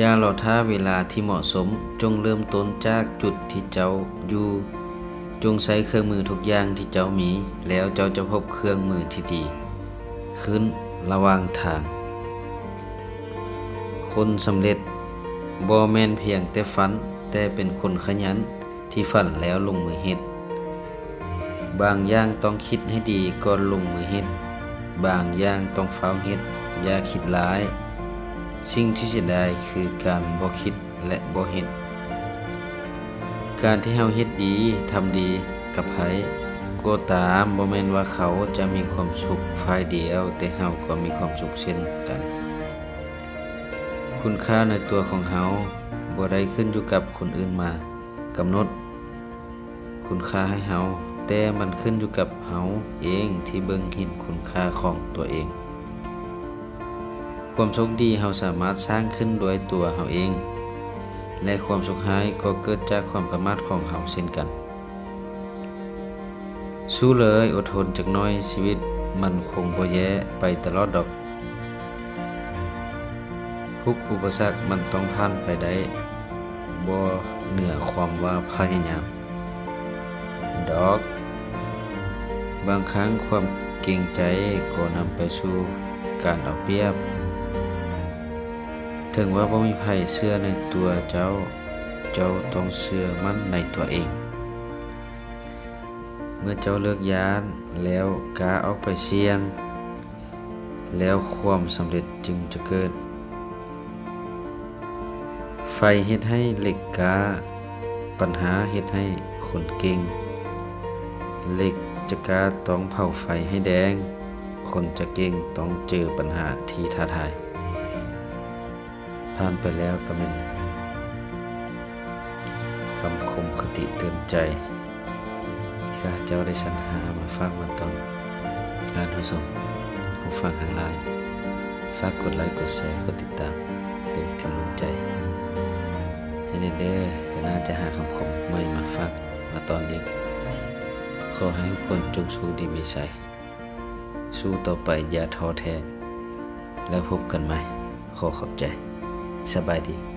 ย่ารอท่าเวลาที่เหมาะสมจงเริ่มต้นจากจุดที่เจ้าอยู่ จงใช้เครื่องมือทุกอย่างที่เจ้ามี แล้วเจ้าจะพบเครื่องมือที่ดี ขึ้นระวางทาง คนสำเร็จบ่แมนเพียงแต่ฝัน แต่เป็นคนขยันที่ฝันแล้วลงมือเฮ็ดบางอย่างต้องคิดให้ดีก่อนลงมือเฮ็ด บางอย่างต้องเฝ้าเฮ็ด อย่าคิดหลาย สิ่งที่เสียดายคือการบ่คิดและบ่เฮ็ดการที่เฮาเฮ็ดดีทำดีกับไผก็ตามบ่แม่นว่าเขาจะมีความสุขฝ่ายเดียว แต่เฮาก็มีความสุขเช่นกัน คุณค่าในตัวของเฮาบ่ได้ขึ้นอยู่กับคนอื่นมากำหนด คุณค่าให้เฮาแต่มันขึ้นอยู่กับเฮาเองที่เบิ่งเห็นคุณค่าของตัวเอง ความโชคดีเฮาสามารถสร้างขึ้นโดยตัวเฮาเอง และความสุขหายก็เกิดจากความประมาทของเฮาเช่นกัน สู้เลยอดทนจักน้อยชีวิตมันคงบ่แย่ไปตลอดดอก ทุกอุปสรรคมันต้องผ่านไปได้บ่เหนือความว่าพยายามดอก บางครั้งความเกรงใจก็นำไปสู่การเอาเปรียบ ถึงว่าบ่มีไผเชื่อในตัวเจ้า เจ้าต้องเชื่อมั่นในตัวเอง เมื่อเจ้าเลิกยานแล้วกล้าออกไปเสี่ยง แล้วความสำเร็จจึงจะเกิด ไฟเฮ็ดให้เหล็กกาปัญหาเฮ็ดให้คนเก่งเหล็กจะกาต้องเผาไฟให้แดง คนจะเก่งต้องเจอปัญหาที่ท้าทาย ผ่านไปแล้วก็เป็นคำคมคติเตือนใจข้าเจ้าได้สรรหามาฝากมาตอนการผู้ชมผู้ฟังทางไลน์ฝากกดไลค์กดแชร์กดติดตาม เป็นกำลังใจ ให้เด้อน่าจะหาคำคมใหม่มาฝากมาตอนนี้ขอให้ทุกคนจงสู้ดีมีชัยสู้ต่อไปอย่าท้อแท้แล้วพบกันใหม่ ขอขอบใจ สบายดี